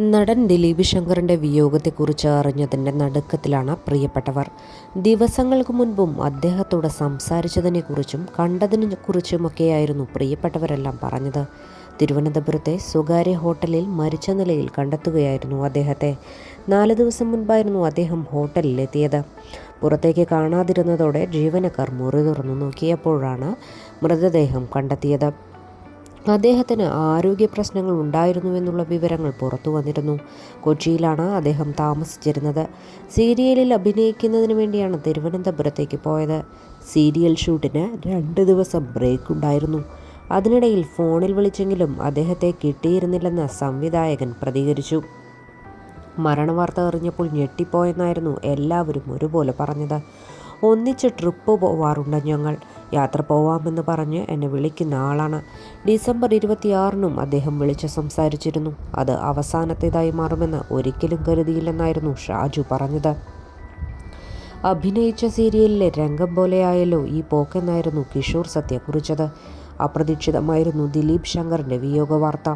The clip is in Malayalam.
നടൻ ദിലീപ് ശങ്കറിന്റെ വിയോഗത്തെക്കുറിച്ച് അറിഞ്ഞതിന്റെ നടുക്കത്തിലാണ് പ്രിയപ്പെട്ടവർ. ദിവസങ്ങൾക്ക് മുൻപും അദ്ദേഹത്തോട് സംസാരിച്ചതിനെക്കുറിച്ചും കണ്ടതിനെ കുറിച്ചുമൊക്കെയായിരുന്നു പ്രിയപ്പെട്ടവരെല്ലാം പറഞ്ഞത്. തിരുവനന്തപുരത്തെ സ്വകാര്യ ഹോട്ടലിൽ മരിച്ച നിലയിൽ കണ്ടെത്തുകയായിരുന്നു അദ്ദേഹത്തെ. നാല് ദിവസം മുൻപായിരുന്നു അദ്ദേഹം ഹോട്ടലിലെത്തിയത്. പുറത്തേക്ക് കാണാതിരുന്നതോടെ ജീവനക്കാർ മുറി തുറന്നു നോക്കിയപ്പോഴാണ് മൃതദേഹം കണ്ടെത്തിയത്. അദ്ദേഹത്തിന് ആരോഗ്യ പ്രശ്നങ്ങൾ ഉണ്ടായിരുന്നുവെന്നുള്ള വിവരങ്ങൾ പുറത്തു വന്നിരുന്നു. കൊച്ചിയിലാണ് അദ്ദേഹം താമസിച്ചിരുന്നത്. സീരിയലിൽ അഭിനയിക്കുന്നതിന് വേണ്ടിയാണ് തിരുവനന്തപുരത്തേക്ക് പോയത്. സീരിയൽ ഷൂട്ടിന് രണ്ട് ദിവസം ബ്രേക്ക് ഉണ്ടായിരുന്നു അതിനിടയിൽ ഫോണിൽ വിളിച്ചെങ്കിലും അദ്ദേഹത്തെ കിട്ടിയിരുന്നില്ലെന്ന് സംവിധായകൻ പ്രതികരിച്ചു. മരണവാർത്ത അറിഞ്ഞപ്പോൾ ഞെട്ടിപ്പോയെന്നായിരുന്നു എല്ലാവരും ഒരുപോലെ പറഞ്ഞത്. ഒന്നിച്ച് ട്രിപ്പ് പോവാറുണ്ട് ഞങ്ങൾ. യാത്ര പോവാമെന്ന് പറഞ്ഞ് എന്നെ വിളിക്കുന്ന ആളാണ്. ഡിസംബർ ഇരുപത്തിയാറിനും അദ്ദേഹം വിളിച്ച് സംസാരിച്ചിരുന്നു. അത് അവസാനത്തേതായി മാറുമെന്ന് ഒരിക്കലും കരുതിയില്ലെന്നായിരുന്നു ഷാജു പറഞ്ഞത്. അഭിനയിച്ച സീരിയലിലെ രംഗം പോലെയായല്ലോ ഈ പോക്കെന്നായിരുന്നു കിഷോർ സത്യ കുറിച്ചത് അപ്രതീക്ഷിതമായിരുന്നു ദിലീപ് ശങ്കറിന്റെ വിയോഗ വാർത്ത